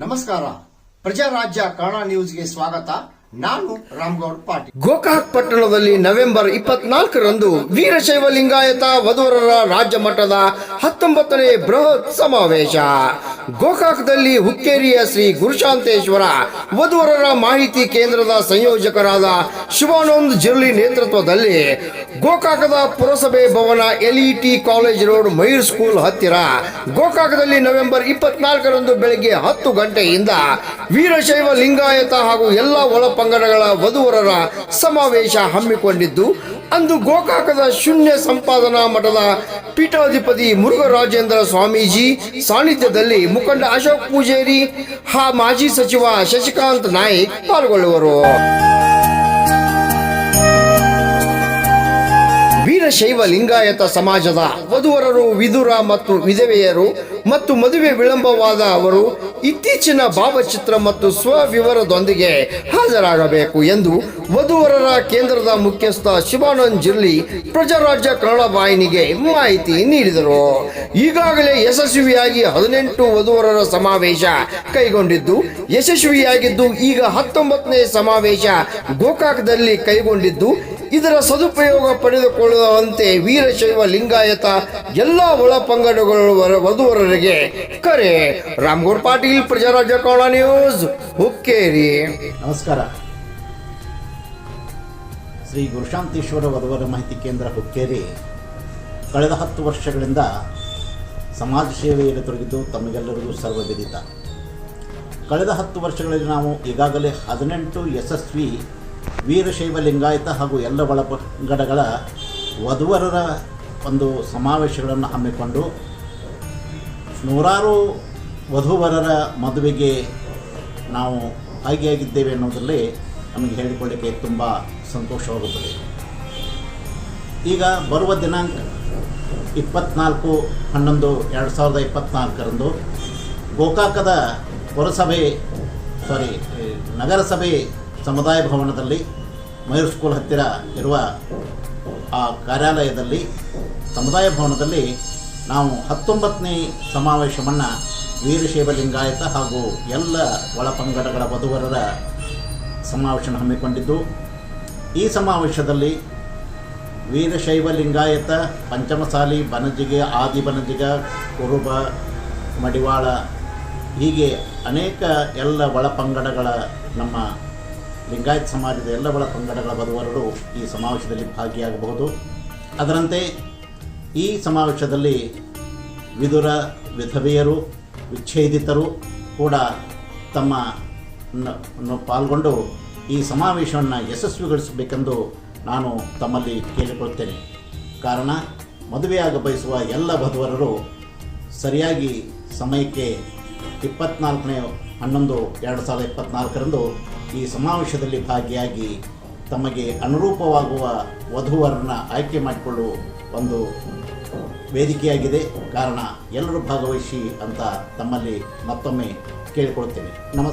ನಮಸ್ಕಾರ. ಪ್ರಜಾರಾಜ್ಯ ಕನ್ನಡ ನ್ಯೂಸ್ಗೆ ಸ್ವಾಗತ. ನಾನು ರಾಮ್ಗೌಡ್ ಪಾಟೀಲ್. ಗೋಕಾಕ್ ಪಟ್ಟಣದಲ್ಲಿ ನವೆಂಬರ್ ಇಪ್ಪತ್ನಾಲ್ಕರಂದು ವೀರಶೈವ ಲಿಂಗಾಯತ ವಧುವರರ ರಾಜ್ಯ ಮಟ್ಟದ ಹತ್ತೊಂಬತ್ತನೇ ಬೃಹತ್ ಸಮಾವೇಶ. ಗೋಕಾಕ್ದಲ್ಲಿ ಹುಕ್ಕೇರಿಯ ಶ್ರೀ ಗುರುಶಾಂತೇಶ್ವರ ವಧುವರರ ಮಾಹಿತಿ ಕೇಂದ್ರದ ಸಂಯೋಜಕರಾದ ಶಿವಾನಂದ್ ಜಿರ್ಲಿ ನೇತೃತ್ವದಲ್ಲಿ ಗೋಕಾಕದ ಪುರಸಭೆ ಭವನ LET college road Mayur school ಹತ್ತಿರ. ಗೋಕಾಕದಲ್ಲಿ ನವೆಂಬರ್ ಇಪ್ಪತ್ನಾಲ್ಕರಂದು ಬೆಳಗ್ಗೆ ಹತ್ತು ಗಂಟೆಯಿಂದ ವೀರಶೈವ ಲಿಂಗಾಯತ ಹಾಗೂ ಎಲ್ಲ ಒಳಪಂಗಡಗಳ ವಧುವರರ ಸಮಾವೇಶ ಹಮ್ಮಿಕೊಂಡಿದ್ದು ಅಂದು ಗೋಕಾಕದ ಶೂನ್ಯ ಸಂಪಾದನಾ ಮಠದ ಪೀಠಾಧಿಪತಿ ಮುರುಘರಾಜೇಂದ್ರ ಸ್ವಾಮೀಜಿ ಸಾನ್ನಿಧ್ಯದಲ್ಲಿ ಮುಖಂಡ ಅಶೋಕ್ ಪೂಜೇರಿ ಹಾ ಮಾಜಿ ಸಚಿವ ಶಶಿಕಾಂತ್ ನಾಯ್ಕ್ ಪಾಲ್ಗೊಳ್ಳುವರು. ವೀರಶೈವ ಲಿಂಗಾಯತ ಸಮಾಜದ ವಧುವರರು ವಿದುರ ಮತ್ತು ವಿಧವೆಯರು ಮತ್ತು ಮದುವೆ ವಿಳಂಬವಾದ ಅವರು ಇತ್ತೀಚಿನ ಭಾವಚಿತ್ರ ಮತ್ತು ಸ್ವವಿವರದೊಂದಿಗೆ ಹಾಜರಾಗಬೇಕು ಎಂದು ವಧುವರರ ಕೇಂದ್ರದ ಮುಖ್ಯಸ್ಥ ಶಿವಾನಂದ್ ಜಿರ್ಲಿ ಪ್ರಜಾರಾಜ್ಯ ಕನ್ನಡ ವಾಹಿನಿಗೆ ಮಾಹಿತಿ ನೀಡಿದರು. ಈಗಾಗಲೇ ಯಶಸ್ವಿಯಾಗಿ ಹದಿನೆಂಟು ವಧುವರರ ಸಮಾವೇಶ ಕೈಗೊಂಡಿದ್ದು, ಯಶಸ್ವಿಯಾಗಿದ್ದು ಈಗ ಹತ್ತೊಂಬತ್ತನೇ ಸಮಾವೇಶ ಗೋಕಾಕದಲ್ಲಿ ಕೈಗೊಂಡಿದ್ದು ಇದರ ಸದುಪಯೋಗ ಪಡೆದುಕೊಳ್ಳುವಂತೆ ವೀರಶೈವ ಲಿಂಗಾಯತ ಎಲ್ಲ ಒಳ ಪಂಗಡಗಳು ವಧುವರರಿಗೆ ಕರೆ. ರಾಮ್ಗೌಡ್ ಪಾಟೀಲ್, ಪ್ರಜಾರಾಜ್ಯ ಕನ್ನಡ ನ್ಯೂಸ್, ಹುಕ್ಕೇರಿ. ನಮಸ್ಕಾರ. ಶ್ರೀ ಗುರುಶಾಂತೇಶ್ವರ ವಧುವರ ಮಾಹಿತಿ ಕೇಂದ್ರ ಹುಕ್ಕೇರಿ. ಕಳೆದ ಹತ್ತು ವರ್ಷಗಳಿಂದ ಸಮಾಜ ಸೇವೆಯಲ್ಲಿ ತೊಡಗಿದ್ದು ತಮಗೆಲ್ಲರಿಗೂ ಸರ್ವವಿದಿತ. ಕಳೆದ ಹತ್ತು ವರ್ಷಗಳಲ್ಲಿ ನಾವು ಈಗಾಗಲೇ ಹದಿನೆಂಟು ಯಶಸ್ವಿ ವೀರಶೈವ ಲಿಂಗಾಯತ ಹಾಗೂ ಎಲ್ಲ ಒಳಪಂಗಡಗಳ ವಧುವರರ ಒಂದು ಸಮಾವೇಶಗಳನ್ನು ಹಮ್ಮಿಕೊಂಡು ನೂರಾರು ವಧುವರರ ಮದುವೆಗೆ ನಾವು ಆಯ್ಕೆಯಾಗಿದ್ದೇವೆ ಅನ್ನೋದರಲ್ಲಿ ನಮಗೆ ಹೇಳಿಕೊಳ್ಳಿಕ್ಕೆ ತುಂಬ ಸಂತೋಷವಾಗುತ್ತದೆ. ಈಗ ಬರುವ ದಿನಾಂಕ ಇಪ್ಪತ್ನಾಲ್ಕು ಹನ್ನೊಂದು ಎರಡು ಸಾವಿರದ ಇಪ್ಪತ್ನಾಲ್ಕರಂದು ಗೋಕಾಕದ ಪುರಸಭೆ ಸಾರಿ ನಗರಸಭೆ ಸಮುದಾಯ ಭವನದಲ್ಲಿ ಮಯೂರ್ ಸ್ಕೂಲ್ ಹತ್ತಿರ ಇರುವ ಆ ಕಾರ್ಯಾಲಯದಲ್ಲಿ ಸಮುದಾಯ ಭವನದಲ್ಲಿ ನಾವು ಹತ್ತೊಂಬತ್ತನೇ ಸಮಾವೇಶವನ್ನು ವೀರಶೈವ ಲಿಂಗಾಯತ ಹಾಗೂ ಎಲ್ಲ ಒಳಪಂಗಡಗಳ ವಧುವರರ ಸಮಾವೇಶನ ಹಮ್ಮಿಕೊಂಡಿದ್ದು, ಈ ಸಮಾವೇಶದಲ್ಲಿ ವೀರಶೈವ ಲಿಂಗಾಯತ, ಪಂಚಮಸಾಲಿ, ಬನಜಿಗೆ, ಆದಿ ಬನಜಿಗ, ಕುರುಬ, ಮಡಿವಾಳ ಹೀಗೆ ಅನೇಕ ಎಲ್ಲ ಒಳಪಂಗಡಗಳ ನಮ್ಮ ಲಿಂಗಾಯತ ಸಮಾಜದ ಎಲ್ಲ ಒಳಪಂಗಡಗಳ ವಧುವರರು ಈ ಸಮಾವೇಶದಲ್ಲಿ ಭಾಗಿಯಾಗಬಹುದು. ಅದರಂತೆ ಈ ಸಮಾವೇಶದಲ್ಲಿ ವಿದುರ ವಿಧವೆಯರು, ವಿಚ್ಛೇದಿತರು ಕೂಡ ತಮ್ಮ ಪಾಲ್ಗೊಂಡು ಈ ಸಮಾವೇಶವನ್ನು ಯಶಸ್ವಿಗೊಳಿಸಬೇಕೆಂದು ನಾನು ತಮ್ಮಲ್ಲಿ ಕೇಳಿಕೊಳ್ಳುತ್ತೇನೆ. ಕಾರಣ, ಮದುವೆಯಾಗ ಬಯಸುವ ಎಲ್ಲ ವಧುವರರು ಸರಿಯಾಗಿ ಸಮಯಕ್ಕೆ ಇಪ್ಪತ್ನಾಲ್ಕನೇ ಹನ್ನೊಂದು, ಎರಡು ಸಾವಿರದ ಇಪ್ಪತ್ನಾಲ್ಕರಂದು ಈ ಸಮಾವೇಶದಲ್ಲಿ ಭಾಗಿಯಾಗಿ ತಮಗೆ ಅನುರೂಪವಾಗುವ ವಧುವರನ್ನ ಆಯ್ಕೆ ಮಾಡಿಕೊಳ್ಳುವ ಒಂದು ವೇದಿಕೆಯಾಗಿದೆ. ಕಾರಣ ಎಲ್ಲರೂ ಭಾಗವಹಿಸಿ ಅಂತ ತಮ್ಮಲ್ಲಿ ಮತ್ತೊಮ್ಮೆ ಕೇಳಿಕೊಳ್ತೇನೆ ನಮಸ್ಕಾರ